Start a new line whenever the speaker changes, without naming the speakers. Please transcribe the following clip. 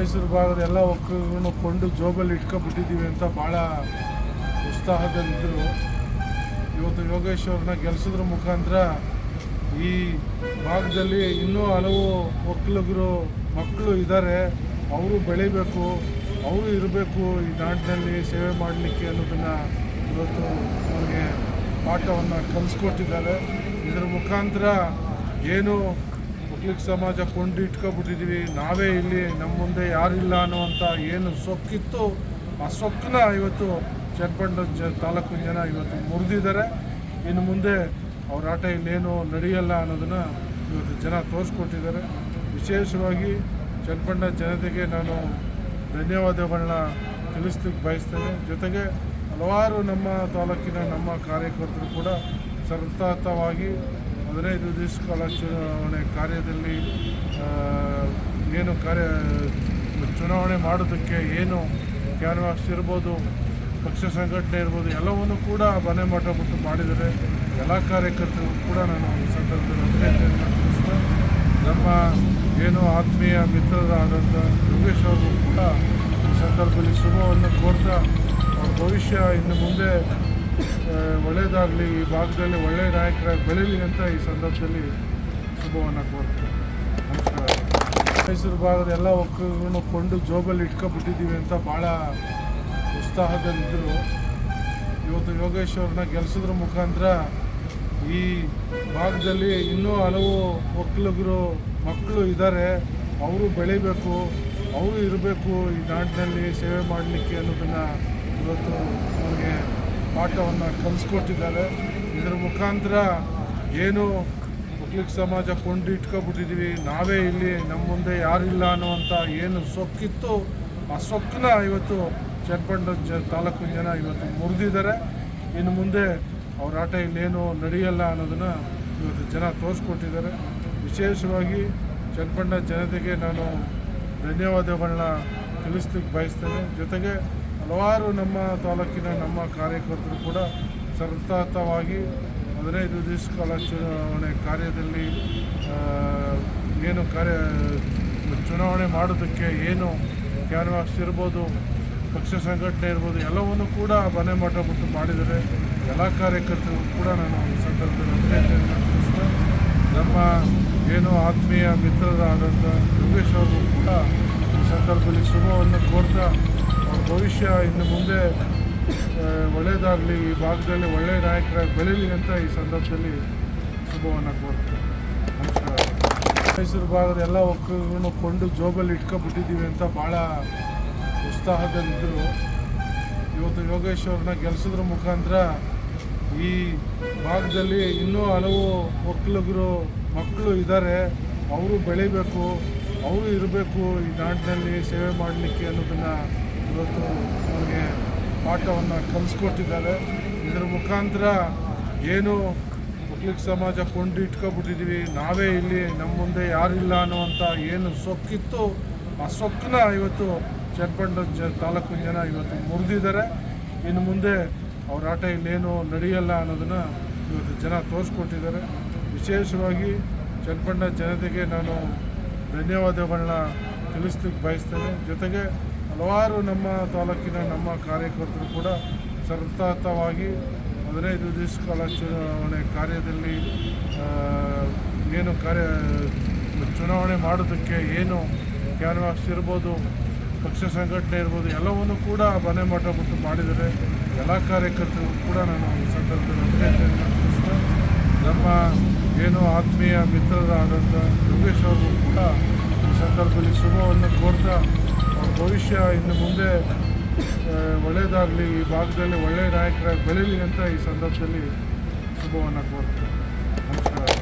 ಮೈಸೂರು ಭಾಗದ ಎಲ್ಲ ಒಕ್ಕಲನ್ನು ಕೊಂಡು ಜೋಬಲ್ಲಿ ಇಟ್ಕೊಂಡ್ಬಿಟ್ಟಿದ್ದೀವಿ ಅಂತ ಭಾಳ ಉತ್ಸಾಹದಲ್ಲಿದ್ದರು ಇವತ್ತು ಯೋಗೇಶ್ ಅವ್ರನ್ನ ಮುಖಾಂತರ ಈ ಭಾಗದಲ್ಲಿ ಇನ್ನೂ ಹಲವು ಒಕ್ಕಲಿಗರು, ಮಕ್ಕಳು ಇದ್ದಾರೆ ಅವರು ಬೆಳಿಬೇಕು, ಅವರು ಇರಬೇಕು ಈ ನಾಡಿನಲ್ಲಿ ಸೇವೆ ಮಾಡಲಿಕ್ಕೆ ಅನ್ನೋದನ್ನು ಇವತ್ತು ಅವ್ರಿಗೆ ಪಾಠವನ್ನು ಕಲಿಸ್ಕೊಟ್ಟಿದ್ದಾರೆ. ಇದರ ಮುಖಾಂತರ ಏನು ಒಕ್ಕಲಿಗ ಸಮಾಜ ಕೊಂಡು ಇಟ್ಕೊಬಿಟ್ಟಿದ್ದೀವಿ ನಾವೇ ಇಲ್ಲಿ ನಮ್ಮ ಮುಂದೆ ಯಾರಿಲ್ಲ ಅನ್ನುವಂಥ ಏನು ಸೊಕ್ಕಿತ್ತು. ಆ ಸೊಕ್ಕನ್ನ ಇವತ್ತು ಚನ್ನಪಟ್ಟಣ ಜ ತಾಲೂಕಿನ ಜನ ಇವತ್ತು ಮುರಿದಿದ್ದಾರೆ. ಇನ್ನು ಮುಂದೆ ಅವ್ರ ಆಟ ಇಲ್ಲೇನು ನಡೆಯಲ್ಲ ಅನ್ನೋದನ್ನು ಇವತ್ತು ಜನ ತೋರಿಸ್ಕೊಟ್ಟಿದ್ದಾರೆ. ವಿಶೇಷವಾಗಿ ಚನ್ನಪಟ್ಟಣ ಜನತೆಗೆ ನಾನು ಧನ್ಯವಾದಗಳನ್ನ ತಿಳಿಸ್ಲಿಕ್ಕೆ ಬಯಸ್ತೇನೆ. ಜೊತೆಗೆ ಹಲವಾರು ನಮ್ಮ ತಾಲೂಕಿನ ನಮ್ಮ ಕಾರ್ಯಕರ್ತರು ಕೂಡ ಸತತವಾಗಿ ಹದಿನೈದು ಕಾಲ ಚುನಾವಣೆ ಕಾರ್ಯದಲ್ಲಿ ಏನು ಕಾರ್ಯ, ಚುನಾವಣೆ ಮಾಡೋದಕ್ಕೆ ಏನು ಕ್ಯಾನ್ವಾಸ್ ಇರ್ಬೋದು, ಪಕ್ಷ ಸಂಘಟನೆ ಇರ್ಬೋದು, ಎಲ್ಲವನ್ನು ಕೂಡ ಮನೆ ಮಠ ಬಿಟ್ಟು ಮಾಡಿದರೆ ಎಲ್ಲ ಕಾರ್ಯಕರ್ತರಿಗೂ ಕೂಡ ನಾನು ಈ ಸಂದರ್ಭದಲ್ಲಿ ಅಭಿನಂದನೆಯನ್ನು ತಿಳಿಸ್ತಾ ನಮ್ಮ ಏನು ಆತ್ಮೀಯ ಮಿತ್ರರಾದಂಥ ಯೋಗೇಶ್ ಅವರು ಕೂಡ ಈ ಸಂದರ್ಭದಲ್ಲಿ ಶುಭವನ್ನು ಕೋರ್ತಾ ಭವಿಷ್ಯ ಇನ್ನು ಮುಂದೆ ಒಳ್ಳೆಯದಾಗಲಿ ಈ ಭಾಗದಲ್ಲಿ ಒಳ್ಳೆಯ ನಾಯಕರಾಗಿ ಬೆಳೀಲಿ ಅಂತ ಈ ಸಂದರ್ಭದಲ್ಲಿ ಶುಭವನ್ನು ಕೋರ್ತೇನೆ. ನಮಸ್ಕಾರ. ಮೈಸೂರು ಭಾಗದ ಎಲ್ಲ ಒಕ್ಕಲನ್ನು ಕೊಂಡು ಜೋಬಲ್ಲಿ ಇಟ್ಕೊಬಿಟ್ಟಿದ್ದೀವಿ ಅಂತ ಭಾಳ ಉತ್ಸಾಹದಲ್ಲಿದ್ದರು ಇವತ್ತು ಯೋಗೇಶ್ವರನ್ನ ಅವ್ರನ್ನ ಮುಖಾಂತರ ಈ ಭಾಗದಲ್ಲಿ ಇನ್ನೂ ಹಲವು ಒಕ್ಕಲಿಗರು, ಮಕ್ಕಳು ಇದ್ದಾರೆ ಅವರು ಬೆಳಿಬೇಕು, ಅವರು ಇರಬೇಕು ಈ ನಾಡಿನಲ್ಲಿ ಸೇವೆ ಮಾಡಲಿಕ್ಕೆ ಅನ್ನೋದನ್ನು ಇವತ್ತು ಅವ್ರಿಗೆ ಪಾಠವನ್ನು ಕಲಿಸ್ಕೊಟ್ಟಿದ್ದಾರೆ. ಇದರ ಮುಖಾಂತರ ಏನು ಒಕ್ಕಲಿಗ ಸಮಾಜ ಕೊಂಡು ಇಟ್ಕೊಬಿಟ್ಟಿದ್ದೀವಿ ನಾವೇ ಇಲ್ಲಿ ನಮ್ಮ ಮುಂದೆ ಯಾರಿಲ್ಲ ಅನ್ನುವಂಥ ಏನು ಸೊಕ್ಕಿತ್ತು, ಆ ಸೊಕ್ಕನ್ನ ಇವತ್ತು ಚಟ್ಪಂಡ ಜ ತಾಲೂಕಿನ ಜನ ಇವತ್ತು ಮುರಿದಿದ್ದಾರೆ. ಇನ್ನು ಮುಂದೆ ಅವ್ರ ಆಟ ಇಲ್ಲೇನು ನಡೆಯಲ್ಲ ಅನ್ನೋದನ್ನು ಇವತ್ತು ಜನ ತೋರಿಸ್ಕೊಟ್ಟಿದ್ದಾರೆ. ವಿಶೇಷವಾಗಿ ಚಟ್ಪಂಡ ಜನತೆಗೆ ನಾನು ಧನ್ಯವಾದಗಳನ್ನ ತಿಳಿಸ್ಲಿಕ್ಕೆ ಬಯಸ್ತೇನೆ. ಜೊತೆಗೆ ಹಲವಾರು ನಮ್ಮ ತಾಲೂಕಿನ ನಮ್ಮ ಕಾರ್ಯಕರ್ತರು ಕೂಡ ಸತತವಾಗಿ ಹದಿನೈದು ದಿವಸ ಚುನಾವಣೆ ಕಾರ್ಯದಲ್ಲಿ ಏನು ಕಾರ್ಯ, ಚುನಾವಣೆ ಮಾಡೋದಕ್ಕೆ ಏನು ಕ್ಯಾನ್ವಾಸ್ ಇರ್ಬೋದು, ಪಕ್ಷ ಸಂಘಟನೆ ಇರ್ಬೋದು, ಎಲ್ಲವನ್ನು ಕೂಡ ಮನೆ ಮಠ ಬಿಟ್ಟು ಮಾಡಿದರೆ ಎಲ್ಲ ಕಾರ್ಯಕರ್ತರಿಗೂ ಕೂಡ ನಾನು ಈ ಸಂದರ್ಭದಲ್ಲಿ ತಿಳಿಸ್ತಾ ನಮ್ಮ ಏನು ಆತ್ಮೀಯ ಮಿತ್ರರಾದಂಥ ಯೋಗೇಶ್ ಅವರು ಕೂಡ ಈ ಸಂದರ್ಭದಲ್ಲಿ ಶುಭವನ್ನು ಕೋರ್ತಾ ಭವಿಷ್ಯ ಇನ್ನು ಮುಂದೆ ಒಳ್ಳೆಯದಾಗಲಿ ಈ ಭಾಗದಲ್ಲಿ ಒಳ್ಳೆಯ ನಾಯಕರಾಗಿ ಬೆಳೀಲಿ ಅಂತ ಈ ಸಂದರ್ಭದಲ್ಲಿ ಶುಭವನ್ನು ಕೋರ್ತೇನೆ. ನಮಸ್ಕಾರ. ಮೈಸೂರು ಭಾಗದ ಎಲ್ಲ ಒಕ್ಕಲನ್ನು ಕೊಂಡು ಜೋಬಲ್ಲಿ ಇಟ್ಕೊಬಿಟ್ಟಿದ್ದೀವಿ ಅಂತ ಭಾಳ ಉತ್ಸಾಹದಲ್ಲಿದ್ದರು ಇವತ್ತು ಯೋಗೇಶ್ ಅವ್ರನ್ನ ಮುಖಾಂತರ ಈ ಭಾಗದಲ್ಲಿ ಇನ್ನೂ ಹಲವು ಒಕ್ಕಲಿಗರು, ಮಕ್ಕಳು ಇದ್ದಾರೆ. ಅವರು ಬೆಳಿಬೇಕು, ಅವರು ಇರಬೇಕು ಈ ನಾಡಿನಲ್ಲಿ ಸೇವೆ ಮಾಡಲಿಕ್ಕೆ ಅನ್ನೋದನ್ನು ಇವತ್ತು ಅವ್ರಿಗೆ ಪಾಠವನ್ನು ಕಲಿಸ್ಕೊಟ್ಟಿದ್ದಾರೆ. ಇದರ ಮುಖಾಂತರ ಏನು ಒಕ್ಕಲಿಗ ಸಮಾಜ ಕೊಂಡು ಇಟ್ಕೊಬಿಟ್ಟಿದ್ದೀವಿ. ನಾವೇ ಇಲ್ಲಿ ನಮ್ಮ ಮುಂದೆ ಯಾರಿಲ್ಲ ಅನ್ನುವಂಥ ಏನು ಸೊಕ್ಕಿತ್ತು, ಆ ಸೊಕ್ಕನ್ನ ಇವತ್ತು ಚನ್ನಪಟ್ಟಣ ಜ ತಾಲೂಕು ಜನ ಇವತ್ತು ಮುರಿದಿದ್ದಾರೆ. ಇನ್ನು ಮುಂದೆ ಅವ್ರ ಆಟ ಇಲ್ಲೇನು ನಡೆಯಲ್ಲ ಅನ್ನೋದನ್ನು ಇವತ್ತು ಜನ ತೋರಿಸ್ಕೊಟ್ಟಿದ್ದಾರೆ. ವಿಶೇಷವಾಗಿ ಚನ್ನಪಟ್ಟಣ ಜನತೆಗೆ ನಾನು ಧನ್ಯವಾದಗಳನ್ನ ತಿಳಿಸ್ಲಿಕ್ಕೆ ಬಯಸ್ತೇನೆ. ಜೊತೆಗೆ ಹಲವಾರು ನಮ್ಮ ತಾಲೂಕಿನ ನಮ್ಮ ಕಾರ್ಯಕರ್ತರು ಕೂಡ ಸತತವಾಗಿ ಹದಿನೈದು ದಿವಸ ಕಾಲ ಚುನಾವಣೆ ಕಾರ್ಯದಲ್ಲಿ ಏನು ಕಾರ್ಯ, ಚುನಾವಣೆ ಮಾಡೋದಕ್ಕೆ ಏನು ಕ್ಯಾನ್ವಾಸ್ ಇರ್ಬೋದು, ಪಕ್ಷ ಸಂಘಟನೆ ಇರ್ಬೋದು, ಎಲ್ಲವನ್ನು ಕೂಡ ಮನೆ ಮಠ ಮತ್ತು ಮಾಡಿದರೆ ಎಲ್ಲ ಕಾರ್ಯಕರ್ತರಿಗೂ ಕೂಡ ನಾನು ಈ ಸಂದರ್ಭದಲ್ಲಿ ತಿಳಿಸ್ತಾ ನಮ್ಮ ಏನು ಆತ್ಮೀಯ ಮಿತ್ರರಾದಂಥ ಯೋಗೇಶ್ ಅವರು ಕೂಡ ಈ ಸಂದರ್ಭದಲ್ಲಿ ಶುಭವನ್ನು ಕೋರ್ತಾ ಭವಿಷ್ಯ ಇನ್ನು ಮುಂದೆ ಒಳ್ಳೆಯದಾಗಲಿ ಈ ಭಾಗದಲ್ಲಿ ಒಳ್ಳೆಯ ನಾಯಕರಾಗಿ ಬೆಳೀಲಿ ಅಂತ ಈ ಸಂದರ್ಭದಲ್ಲಿ ಶುಭವನ್ನು ಕೋರ್ತೇನೆ. ನಮಸ್ಕಾರ.